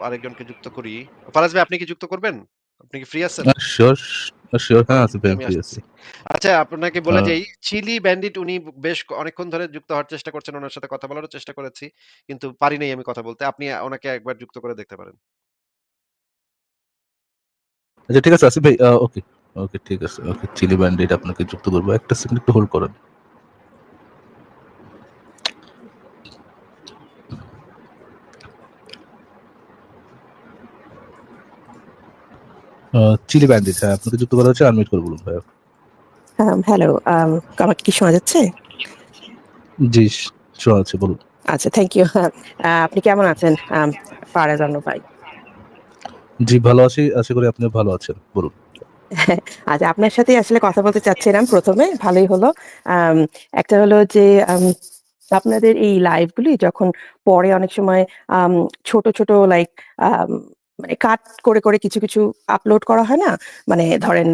আরেকজনকে যুক্ত করি। ফারাজ ভাই আপনি কি যুক্ত করবেন? আপনি কি ফ্রি আছেন? হ্যাঁ। আচ্ছা আপনাকে বলে যাই, চিলি ব্যান্ডিট উনি বেশ অনেকক্ষণ ধরে যুক্ত হওয়ার চেষ্টা করছেন। উনার সাথে কথা বলারও চেষ্টা করেছি। কিন্তু পারি নাই আমি কথা বলতে। আপনি ওনাকে একবার যুক্ত করে দেখতে পারেন। আচ্ছা ঠিক আছে আসিফ ভাই ওকে, ওকে ঠিক আছে। ওকে চিলি ব্যান্ডিট আপনাকে যুক্ত করব। একটা সেকেন্ড একটু হোল্ড করেন। চিলি ব্যান্ডিট হ্যাঁ, আপনাকে যুক্ত করা হচ্ছে আনমিউট করে বলুন। আম হ্যালো, আমাকে কি শোনা যাচ্ছে? জি, শোনা যাচ্ছে বলুন। আচ্ছা থ্যাংক ইউ। আপনি কেমন আছেন? ফারাজ আনু ভাই। জি, ভালো আছি। আশা করি আপনিও ভালো আছেন। বলুন। আচ্ছা আপনার সাথে আসলে কথা বলতে চাচ্ছিলাম ১ম এ ভালোই হলো। একটা হলো যে আপনাদের এই লাইভ গুলি যখন পরে অনেক সময় ছোট, ছোট লাইক মানে কাট করে, করে কিছু, কিছু আপলোড করা হয় না? মানে ধরেন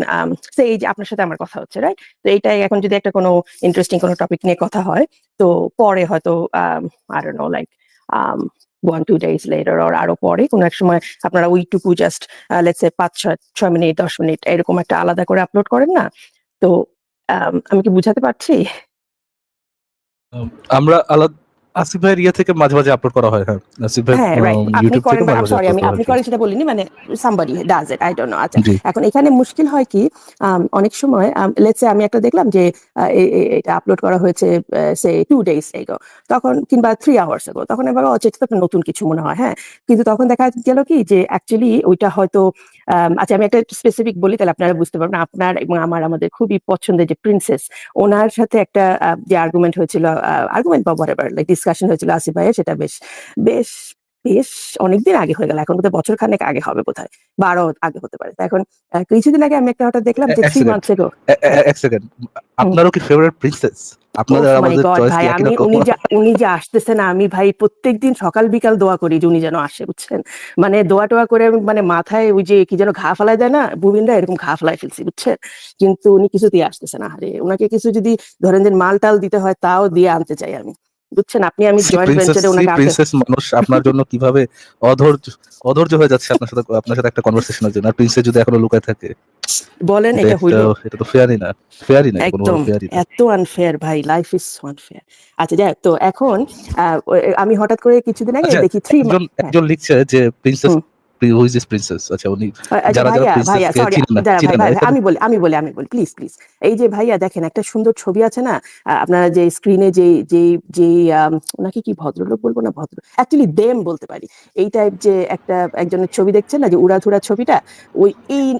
সেই যে আপনার সাথে আমার কথা হচ্ছে, রাইট? তো এইটাই এখন যদি একটা কোনো ইন্টারেস্টিং কোনো টপিক নিয়ে কথা হয়, তো পরে হয়তো I don't like um 1-2 days later or আরও পরে কোনো এক সময় আপনারা ওইটুকু জাস্ট লেটস সে ৫-৬ ৬ মিনিট ১০ মিনিট এরকম একটা আলাদা করে আপলোড করেন না? তো আমি কি বুঝাতে পারছি? আমরা আলাদ আসিফ ভাইয়ের ইয়ে থেকে মাঝে, মাঝে আপলোড করা হয় হ্যাঁ। আসিফ ভাই হ্যাঁ, ইউটিউব থেকে মাঝে, মাঝে সরি আমি আপনি করেন সেটা বলিনি মানে somebody does it I don't know আচ্ছা। এখন এখানে মুশকিল হয় কি অনেক সময় লেটস আমি একটা দেখলাম যে এটা আপলোড করা হয়েছে সে 2 ডেইজ এগো তখন কিংবা 3 আওয়ার্স এগো তখন ভাবলাম, "আচ্ছা তো নতুন কিছু মনে হয়।" হ্যাঁ? কিন্তু তখন দেখা গেল কি যে অ্যাকচুয়ালি ওইটা হয়তো আচ্ছা আমি একটা স্পেসিফিক বলি তাহলে আপনারা বুঝতে পারবেন। আপনার এবং আমার আমাদের খুবই পছন্দের যে প্রিন্সেস ওনার সাথে একটা যে আর্গুমেন্ট হয়েছিল আর্গুমেন্ট বা হোয়াটএভার লাইক ডিসকাশন হয়েছিল আসিফ ভাইয়ের সেটা বেশ, বেশ, বেশ অনেকদিন আগে হয়ে গেল। এখন বোধহয় বছর খানেক আগে হবে বোধহয় বা আরও আগে হতে পারে। এখন কিছুদিন আগে আমি একটা হঠাৎ দেখলাম যে ১ 3 মান্থস এগো এ এ হ্যাঁ। ১ সেকেন্ড। আপনারও কি ফেভারিট প্রিন্সেস? আপনাদের ওহ আর মাই আমাদের চয়েস কি একই রকম? উনি যে আসতেছে না আমি ভাই প্রত্যেকদিন সকাল বিকাল দোয়া করি যে উনি যেন আসে বুঝছেন? মানে দোয়া-টোয়া করে মানে মাথায় ওই যে কি যেন ঘা ফালায় দেয় না? বুবিনরা এরকম ঘা ফালায় ফেলছি বুঝছেন? কিন্তু উনি কিছুতেই আসতেছে না। আহারে উনাকে কিছু যদি ধরেন যে মাল-টাল দিতে হয় তাও দিয়ে আনতে চাই আমি। বুঝছেন? আপনি আমি জয়েন্ট ভেঞ্চারে ওনাকে প্রিন্সেস মানুষ আপনার জন্য কীভাবে অধৈর্য অধৈর্য হয়ে যাচ্ছে আপনার সাথে আপনার সাথে একটা কনভারসেশনের জন্য। আর প্রিন্সেস যদি এখনও লুকায় থাকে। বলেন এটা হইল? এটা তো ফেয়ারই না। ফেয়ারই না। একদম। এত আনফেয়ার ভাই। Life is so unfair. আচ্ছা যাই তো এখন আমি হঠাৎ করে কিছুদিন আগে আচ্ছা দেখি থ্রি একজন হ্যাঁ। লিখছে যে প্রিন্সেস। Who this princess? আচ্ছা উনি যারা, যারা আমি বলি, আমি বলি, আমি বলি। Please, please. এই যে ভাইয়া দেখেন একটা সুন্দর ছবি আছে না? আপনারা যে স্ক্রিনে যেই যেই যেই আম কি ভদ্রলোক বলব না ভদ্র অ্যাকচুয়ালি দেম বলতে পারি। এই টাইপ যে একটা একজনের ছবি দেখছেন না যে উড়াধুরা ছবিটা? ওই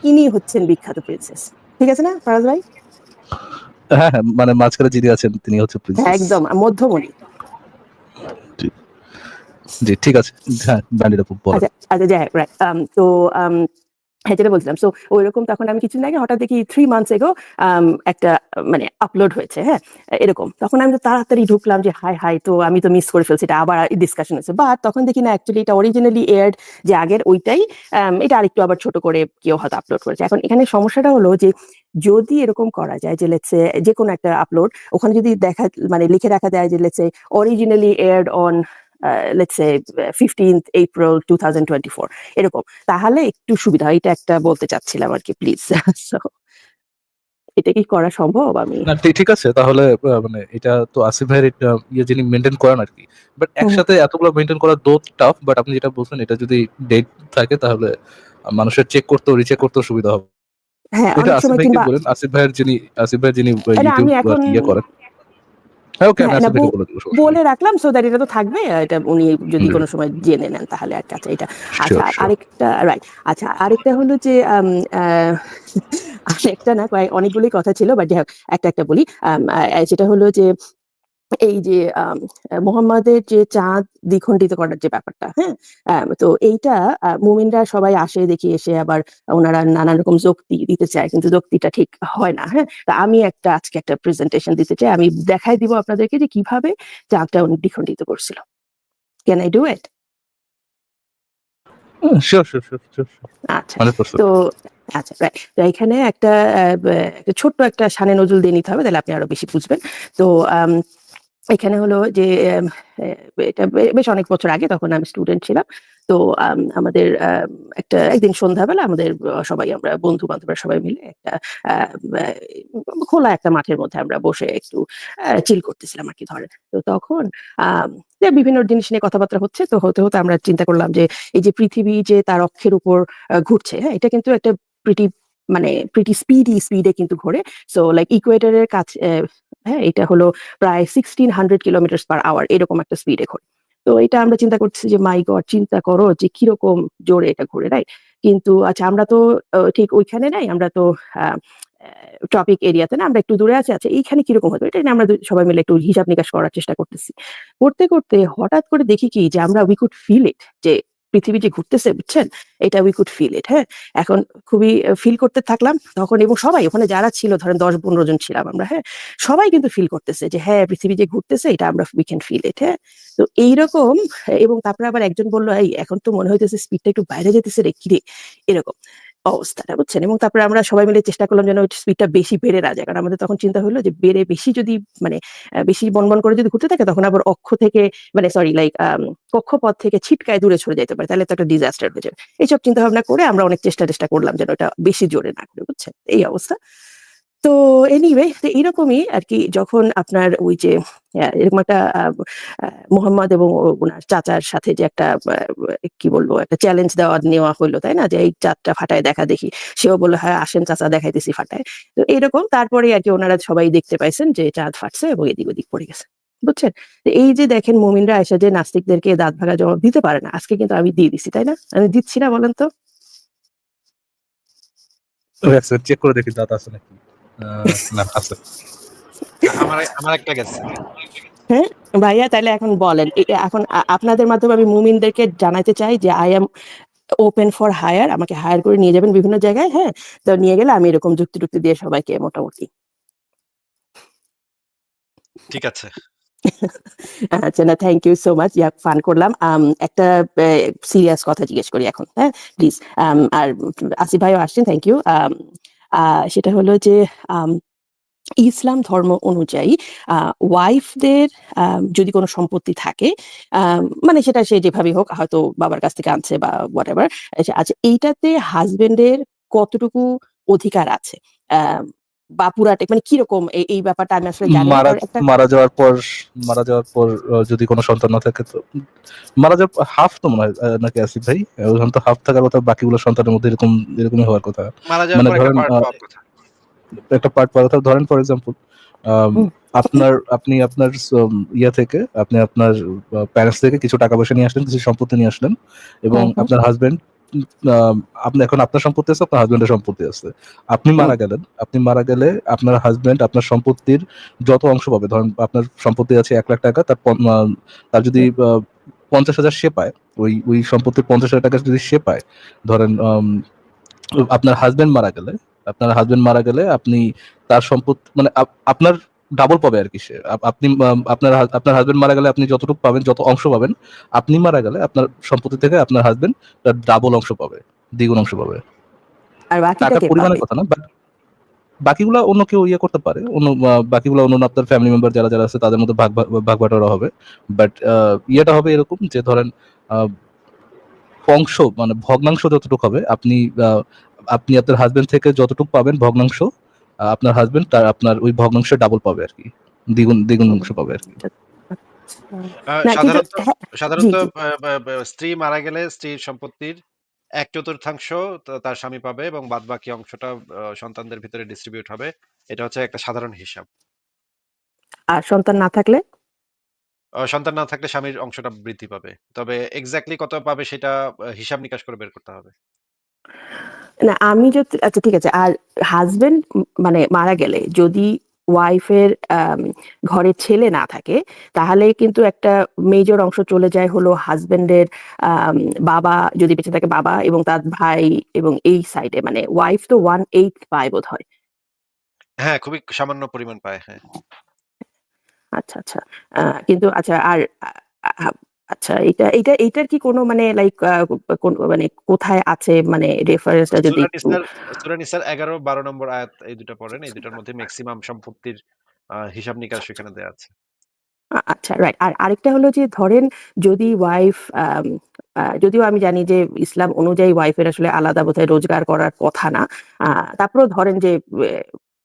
ইনি হচ্ছেন বিখ্যাত প্রিন্সেস। ঠিক আছে না ফারাজ ভাই? হ্যাঁ, হ্যাঁ। মানে মাঝখানে যিনি আছেন তিনি হচ্ছে প্রিন্সেস। একদম মধ্যমণি। জি। ঠিক আছে। হ্যাঁ। আচ্ছা, আচ্ছা যাই রাইট। তো হ্যাঁ যেটা বলছিলাম। সো তখন আমি কিছুদিন আগে হঠাৎ দেখি 3 মান্থস এগো একটা মানে আপলোড হয়েছে, হ্যাঁ? এরকম। তখন আমি তো তাড়াতাড়ি ঢুকলাম যে হায়, হায় তো আমি তো মিস করে ফেলছি। এটা আবার ডিসকাশন হয়েছে। বাট তখন দেখি না অ্যাকচুয়ালি এটা অরিজিনালি এয়ারড যে আগের ওইটাই আম এটা আরেকটু আবার ছোট করে কেউ হয়তো আপলোড করেছে। এখন এখানে সমস্যাটা হলো যে যদি এরকম করা যায় যে লেটস সে যেকোনো একটা আপলোড ওখানে যদি দেখা মানে লিখে রাখা যায় যে let's originally aired on let's say 15th April 2024 এরকম। তাহলে একটু সুবিধা এটা একটা বলতে চাচ্ছিলাম আরকি প্লিজ। সো এটা কি করা সম্ভব আমি? না ঠিক আছে তাহলে মানে এটা তো আসিফ ভাইয়ের ইয়ে যিনি মেইনটেইন করেন আর কি বাট একসাথে এতগুলো মেইনটেইন করা দো টাফ বাট আপনি যেটা বলছেন এটা যদি ডেট থাকে তাহলে মানুষের চেক করতেও রিচেক করতেও সুবিধা হবে। হ্যাঁ, এটা আসিফ ভাইকে বলেন। আসিফ ভাইয়ের যিনি আসিফ ভাই যিনি ইউটিউব ইয়ে করেন। বলে সমস্যা নেই। বলে রাখলাম সো দ্যাট এটা তো থাকবে। এটা উনি যদি কোনো সময় জেনে নেন তাহলে আর আচ্ছা এটা। আচ্ছা শিওর, শিওর। আরেকটা রাইট। আচ্ছা আরেকটা হলো যে আরেকটা না অনেকগুলি অনেকগুলোই কথা ছিল বাট যাই হোক একটা, একটা বলি। সেটা হলো যে এই যে মোহাম্মদের যে চাঁদ দ্বিখণ্ডিত করার যে ব্যাপারটা, হ্যাঁ? তো এইটা মুমিনরা সবাই আসে দেখি এসে আবার ওনারা নানান রকম যুক্তি দিতে চায়। কিন্তু যুক্তিটা ঠিক হয় না, হ্যাঁ? তা আমি একটা আজকে একটা প্রেজেন্টেশন দিতে চাই। আমি দেখায় দিব আপনাদেরকে যে কীভাবে চাঁদটা উনি দ্বিখণ্ডিত করছিল। Can I do it? আচ্ছা। তো আচ্ছা রাইট। তো এখানে একটা ছোট্ট একটা সানে নজরুল দিয়ে নিতে হবে তাহলে আপনি আরও বেশি বুঝবেন। তো এখানে হলো যে এটা বেশ অনেক বছর আগে তখন আমি স্টুডেন্ট ছিলাম। তো আম আমাদের আম একটা একদিন সন্ধ্যাবেলা আমাদের সবাই আমরা বন্ধু-বান্ধবরা সবাই মিলে একটা খোলা একটা মাঠের মধ্যে আমরা বসে একটু চিল করতেছিলাম আর কি ধরেন। তো তখন বিভিন্ন জিনিস নিয়ে কথাবার্তা হচ্ছে। তো হতে, হতে আমরা চিন্তা করলাম যে এই যে পৃথিবী যে তার অক্ষের উপর ঘুরছে, হ্যাঁ? এটা কিন্তু একটা প্রিটি মানে প্রিটি স্পিডি স্পিডে কিন্তু ঘোরে। সো লাইক ইকুয়েটরের কাছে হ্যাঁ? এটা হলো প্রায় sixteen hundred kilometre per hour এরকম একটা স্পিডে ঘোরে। তো এটা আমরা চিন্তা করছি যে মাই গড চিন্তা করো যে কীরকম জোরে এটা ঘোরে, রাইট? কিন্তু আচ্ছা আমরা তো ঠিক ওইখানে নাই। আমরা তো ট্রপিক এরিয়াতে না আমরা একটু দূরে আছি। আচ্ছা এইখানে কীরকম হতো? এটা আমরা সবাই মিলে একটু হিসাব নিকাশ করার চেষ্টা করতেছি। করতে, করতে হঠাৎ করে দেখি কি যে আমরা উই কুড ফিল it যে পৃথিবী যে ঘুরতেছে বুঝছেন? এটা উই কুড ফিল ইট হ্যাঁ? এখন খুবই ফিল করতে থাকলাম তখন এবং সবাই ওখানে যারা ছিল ধরেন দশ পনেরো জন ছিলাম আমরা, হ্যাঁ? সবাই কিন্তু ফিল করতেছে যে হ্যাঁ, পৃথিবী যে ঘুরতেছে এটা আমরা উই ক্যান ফিল ইট হ্যাঁ? তো এইরকম এবং তারপরে আবার একজন বলল "এই এখন তো মনে হইতেছে স্পিডটা একটু বাইরে যেতেছে রে, কিরে?" এরকম অবস্থাটা, বুঝছেন? এবং তারপরে আমরা সবাই মিলে চেষ্টা করলাম যেন স্পিডটা বেশি বেড়ে না যায়। কারণ আমাদের তখন চিন্তা হলো যে, বেড়ে বেশি যদি মানে বেশি বনবন করে যদি ঘুরতে থাকে, তখন আবার অক্ষ থেকে মানে সরি লাইক কক্ষপথ থেকে ছিটকায় দূরে সরে যেতে পারে। তাহলে তো একটা ডিজাস্টার হয়ে যাবে। এইসব চিন্তা ভাবনা করে আমরা অনেক চেষ্টা চেষ্টা করলাম যেন ওটা বেশি জোরে না করে বুঝছেন? এই অবস্থা। তো এনিওয়ে তো এরকমই আরকি যখন আপনার ওই যে এরকম একটা মোহাম্মদ এবং ওনার চাচার সাথে যে একটা কি বলব একটা চ্যালেঞ্জ দেওয়া নেওয়া হইল, তাই না? যে এই চাঁদটা ফাটায় দেখা দেখি। সেও বলল, "হ্যাঁ, আসেন চাচা দেখাইতেছি ফাটায়।" তো এরকম তারপরেই আরকি ওনারা সবাই দেখতে পাইছেন যে চাঁদ ফাটছে এবং এদিক ওদিক পড়ে গেছে। বুঝছেন? এই যে দেখেন মুমিনরা আইসা যে নাস্তিকদেরকে দাঁত ভাঙা জবাব দিতে পারে না। আজকে কিন্তু আমি দিয়ে দিছি, তাই না? আমি দিচ্ছি না বলেন তো? চেক করে দেখি দাঁত আছে নাকি। আ না আছে। আমার আমার একটা গেছে। হ্যাঁ? ভাইয়া তাইলে এখন বলেন। এখন আপনাদের মাধ্যমে আমি মুমিনদেরকে জানাইতে চাই যে I am open for hire আমাকে হায়ার করে নিয়ে যাবেন বিভিন্ন জায়গায়, হ্যাঁ? তো নিয়ে গেলে আমি এরকম যুক্তি-টুক্তি দিয়ে সবাইকে মোটামুটি ঠিক আছে। আচ্ছা না থ্যাংক ইউ সো মাচ। ইয়াক ফান করলাম। একটা সিরিয়াস কথা জিজ্ঞেস করি এখন, হ্যাঁ? প্লিজ। আর আসিফ ভাইও আসছেন থ্যাংক ইউ। সেটা হলো যে ইসলাম ধর্ম অনুযায়ী ওয়াইফদের যদি কোনো সম্পত্তি থাকে, মানে সেটা সে যেভাবেই হোক হয়তো বাবার কাছ থেকে আনছে বা হোয়াটএভার। আচ্ছা, আচ্ছা এইটাতে হাজবেন্ডের কতটুকু অধিকার আছে? আ বা পুরাটা মানে কীরকম এই এই ব্যাপারটা আমি আসলে জানি না। মারা একটা যাওয়ার পর মারা যাওয়ার পর যদি কোন সন্তান না থাকে তো মারা যাওয়ার হাফ তো মনে হয় নাকি আসিফ ভাই? ওখানে তো হাফ থাকার কথা বাকিগুলো সন্তানের মধ্যে এরকম এরকমই হওয়ার কথা। মানে ধরেন পার্ট আ কথা। একটা পার্ট পাওয়ার কথা ধরেন ফর এক্সাম্পল আপনার আপনি আপনার ইয়া থেকে আপনি আপনার প্যারেন্টস থেকে কিছু টাকা পয়সা নিয়ে আসলেন, কিছু সম্পত্তি নিয়ে আসলেন এবং হুম, হুম। আপনার আ আপনি এখন আপনার সম্পত্তি আছে, আপনার হাসব্যান্ডের সম্পত্তি আছে। আপনি মারা গেলেন। আপনি মারা গেলে আপনার হাসব্যান্ড আপনার সম্পত্তির যত অংশ পাবে ধরেন আপনার সম্পত্তি আছে ৳১,০০,০০০ তার পন আ তার যদি পঞ্চাশ হাজার ৫০,০০০ সে পায়, ওই ওই সম্পত্তির ৳৫০,০০০ যদি সে পায়, ধরেন আপনার হাজবেন্ড মারা গেলে আপনার হাজবেন্ড মারা গেলে আপনি তার সম্পত্তি মানে আপ আপনার ডাবল পাবে আরকি সে। আপনি আপনার আপনার হাসব্যান্ড মারা গেলে আপনি যতটুকু পাবেন, যত অংশ পাবেন, আপনি মারা গেলে আপনার সম্পত্তি থেকে আপনার হাসব্যান্ড তার ডাবল অংশ পাবে, দ্বিগুণ অংশ পাবে। আর বাকিটা পরিমাণের কথা না, বাট বাকিগুলা অন্য কেউ ইয়ে করতে পারে। অন্য বাকিগুলা অন্যান্য আপনার ফ্যামিলি মেম্বার যারা, যারা আছে তাদের মধ্যে ভাগ ভা ভাগ-বাটোয়ারা হবে। বাট ইয়েটা হবে এরকম যে ধরেন অংশ মানে ভগ্নাংশ যতটুকু হবে আপনি আপনি আপনার হাজবেন্ড থেকে যতটুকু পাবেন ভগ্নাংশ, আপনার হাজবেন্ড তার আপনার ওই ভগ্নাংশের ডাবল পাবে আর কি দ্বিগুণ দ্বিগুণ অংশ পাবে আরকি। আচ্ছা। আ না কিন্তু সাধারণত হ্যাঁ, সাধারণত স্ত্রী মারা গেলে স্ত্রীর সম্পত্তির এক চতুর্থাংশ তার স্বামী পাবে এবং বাদ বাকি অংশটা সন্তানদের ভিতরে ডিস্ট্রিবিউট হবে। এটা হচ্ছে একটা সাধারণ হিসাব। আর সন্তান না থাকলে? সন্তান না থাকলে স্বামীর অংশটা বৃদ্ধি পাবে। তবে এক্সাক্টলি কত পাবে সেটা হিসাব নিকাশ করে বের করতে হবে। না আমি যদি আচ্ছা ঠিক আছে। আর হাজবেন্ড মানে মারা গেলে যদি ওয়াইফের ঘরে ছেলে না থাকে, তাহলে কিন্তু একটা মেজর অংশ চলে যায় হলো হাজবেন্ডের বাবা যদি বেঁচে থাকে বাবা এবং তার ভাই এবং এই সাইডে মানে ওয়াইফ তো 1/8 পায় বোধ হয় হ্যাঁ, খুবই সামান্য পরিমাণ পায়, হ্যাঁ। আচ্ছা, আচ্ছা। কিন্তু আচ্ছা আর আচ্ছা এটা এইটা এইটার কি কোনো মানে লাইক কোন মানে কোথায় আছে মানে রেফারেন্সটা যদি সূরা নিসার ১১-১২ নম্বর আয়াত এই ২ টা পড়েন। এই ২ টার মধ্যে মেক্সিমাম সম্পত্তির হিসাব নিকাশ সেখানে দেয়া আছে। আচ্ছা রাইট। আর আরেকটা হলো যে ধরেন যদি ওয়াইফ যদিও আমি জানি যে ইসলাম অনুযায়ী ওয়াইফের আসলে আলাদা বোধহয় রোজগার করার কথা না আহ, তারপরেও ধরেন যে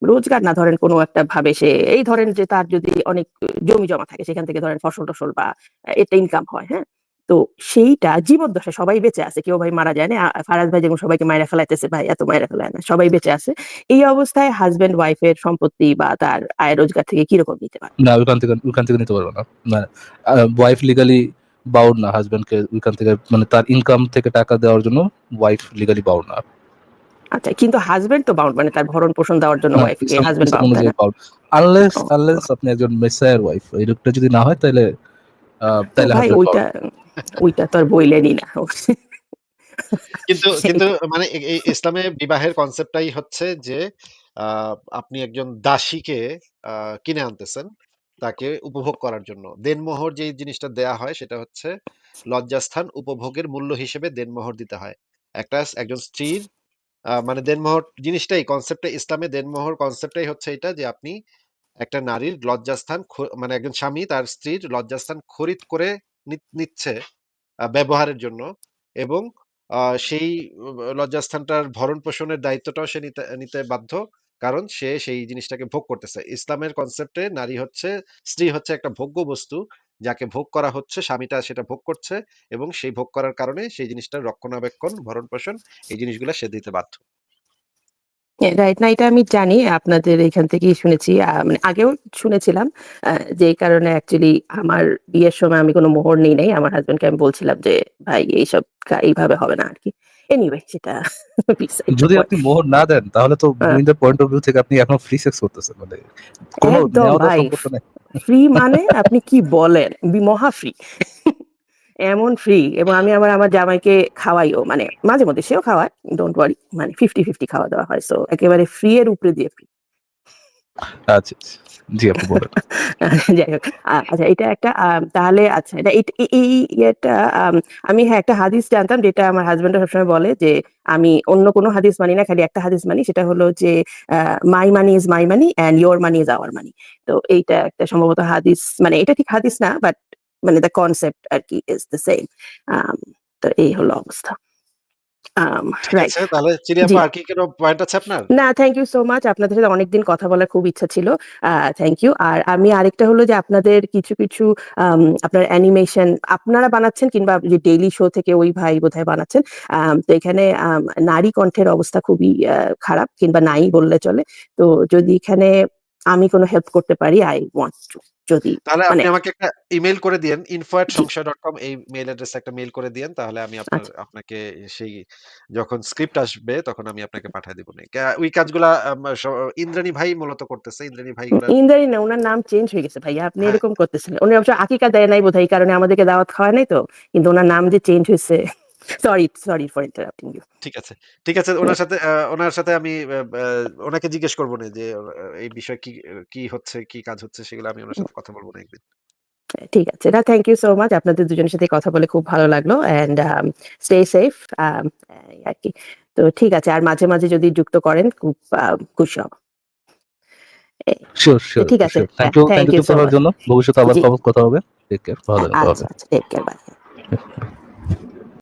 রোজগার না ধরেন কোনো একটা ভাবে সে, এই ধরেন যে তার যদি অনেক জমি জমা থাকে সেখান থেকে ধরেন ফসল টসল বা এটা ইনকাম হয় হ্যাঁ? তো সেইটা জীবদ্দশা সবাই বেঁচে আছে, কেউ ভাই মারা যায় না ফারাজ ভাই যেমন সবাইকে মায়েরা ফেলাইতেছে, ভাই এত মায়েরা ফেলায় না, সবাই বেঁচে আছে। এই অবস্থায় হাজবেন্ড ওয়াইফের সম্পত্তি বা তার আয় রোজগার থেকে কীরকম নিতে পারে? না ওইখান থেকে ওইখান থেকে নিতে পারবে না। ওয়াইফ লিগালি বাউন্ড না হাজবেন্ডকে ওইখান থেকে মানে তার ইনকাম থেকে টাকা দেওয়ার জন্য ওয়াইফ লিগালি বাউন্ড না। আচ্ছা কিন্তু হাজবেন্ড তো বাউন্ড মানে তার ভরণ পোষণ দেওয়ার জন্য ওয়াইফকে হাজবেন্ড বাউন্ড আনলেস আনলেস আপনি একজন মেসায়ের ওয়াইফ এরকমটা যদি না হয় তাহলে তাহলে ভাই ওইটা ওইটা তো আর বইলেনি না। কিন্তু কিন্তু মানে এই ইসলামে বিবাহের কনসেপ্টটাই হচ্ছে যে আহ, আপনি একজন দাসীকে আহ, কিনে আনতেছেন তাকে উপভোগ করার জন্য। দেনমোহর যে জিনিসটা দেয়া হয় সেটা হচ্ছে লজ্জাস্থান উপভোগের মূল্য হিসেবে দেনমোহর দিতে হয়। একটা একজন স্ত্রীর মানে দেনমোহর জিনিসটাই কনসেপ্টে ইসলামে দেনমোহর কনসেপ্টটাই হচ্ছে এটা যে আপনি একটা নারীর লজ্জাস্থান মানে একজন স্বামী তার স্ত্রীর লজ্জাস্থান খরিদ করে নিচ্ছে ব্যবহারের জন্য এবং সেই লজ্জাস্থানটার ভরণ পোষণের দায়িত্বটাও সে নিতে বাধ্য কারণ সে সেই জিনিসটাকে ভোগ করতেছে। ইসলামের কনসেপ্টে নারী হচ্ছে, স্ত্রী হচ্ছে একটা ভোগ্য বস্তু যাকে ভোগ করা হচ্ছে, স্বামীটা সেটা ভোগ করছে এবং সেই ভোগ করার কারণে সেই জিনিসটার রক্ষণাবেক্ষণ ভরণ পোষণ এই জিনিসগুলো সে দিতে বাধ্য। রাইট না, এটা আমি জানি, আপনাদের এখান থেকেই শুনেছি। মানে আগেও শুনেছিলাম যে কারণে অ্যাকচুয়ালি আমার বিয়ের সময় আমি কোনো মোহর নিই নাই। আমার হাজবেন্ডকে আমি বলছিলাম যে, ভাই, এইসব এইভাবে হবে না আর কি এনিওয়ে সেটা যদি আপনি মোহর না দেন তাহলে তো গোবিন্দের পয়েন্ট অফ ভিউ থেকে আপনি এখন ফ্রি সেক্স করতেছেন মানে কোনো ফ্রি মানে আপনি কি বলেন? বি- মহা ফ্রি এমন ফ্রি এবং আমি আমার আমার জামাইকে খাওয়াইও মানে মাঝে মধ্যে সেও খাওয়ায় ডোন্ট ওয়ারি মানে ফিফটি ফিফটি খাওয়া দাওয়া হয় সো একেবারে ফ্রি এর উপরে দিয়ে ফ্রি আচ্ছা আচ্ছা। আচ্ছা এটা একটা তাহলে আচ্ছা এটা এই- আম, হ্যাঁ একটা হাদিস জানতাম যেটা আমার বলে যে আমি অন্য কোনো হাদিস মানি না খালি একটা হাদিস মানি সেটা হলো যে my money is my money and your money is our money তো এইটা একটা সম্ভবত হাদিস মানে এটা ঠিক হাদিস না বাট মানে দ্য কনসেপ্ট আর কি ইজ দ্য সেম তো এই হলো অবস্থা। ঠিক রাইট আছে তাহলে চিড়িয়াপা আর কি কোনো পয়েন্ট আছে আপনার? না থ্যাংক ইউ সো মাচ আপনাদের সাথে অনেকদিন কথা বলার খুব ইচ্ছা ছিল। থ্যাংক ইউ আর আমি আরেকটা হলো যে আপনাদের কিছু কিছু আপনার অ্যানিমেশন আপনারা বানাচ্ছেন কিংবা যে ডেইলি শো থেকে ওই ভাই বোধহয় বানাচ্ছেন তো এখানে নারী কণ্ঠের অবস্থা খুবই খারাপ কিংবা নাই বললে চলে। তো যদি এখানে আমি কোনো হেল্প করতে পারি আই ওয়ান্ট টু যদি তাহলে আপনি মানে- আমাকে একটা ইমেল করে দিয়েন info at জি। সংশয় ডট কম এই মেইল অ্যাড্রেসে একটা মেইল করে দিয়েন তাহলে আমি আপনার আচ্ছা। আপনাকে সেই যখন স্ক্রিপ্ট আসবে তখন আমি আপনাকে পাঠিয়ে দিব ওই কাজগুলা ইন্দ্রাণী ভাই মূলত করতেছে ইন্দ্রাণী ভাই ইন্দারি না ওনার নাম চেঞ্জ হয়ে গেছে ভাইয়া আপনি হ্যাঁ। এরকম করতেছেন উনি অবশ্য আকিকা দেয় নাই বোধহয় কারণে আমাদেরকে দাওয়াত খাওয়ায় নাই তো কিন্তু ওনার নাম যে চেঞ্জ হয়েছে sorry sorry for interrupting you ঠিক আছে ঠিক আছে ওনার সাথে ওনার সাথে আমি ওনাকে জিজ্ঞেস করব না যে এই বিষয়ে কি কি হচ্ছে কি কাজ হচ্ছে সেগুলো আমি ওনার সাথে কথা বলব না একদিন। ঠিক আছে। না থ্যাংক ইউ সো মাচ আপনাদের দুজনের সাথে কথা বলে খুব ভালো লাগল অ্যান্ড স্টে সেফ আর কি। তো ঠিক আছে আর মাঝে মাঝে যদি যুক্ত করেন খুব আহ, খুশি হব। ঠিক আছে, থ্যাংক ইউ থ্যাংক ইউ জন্য ভবিষ্যতে আবার কথা হবে। টেক কেয়ার ভালো থাকবেন,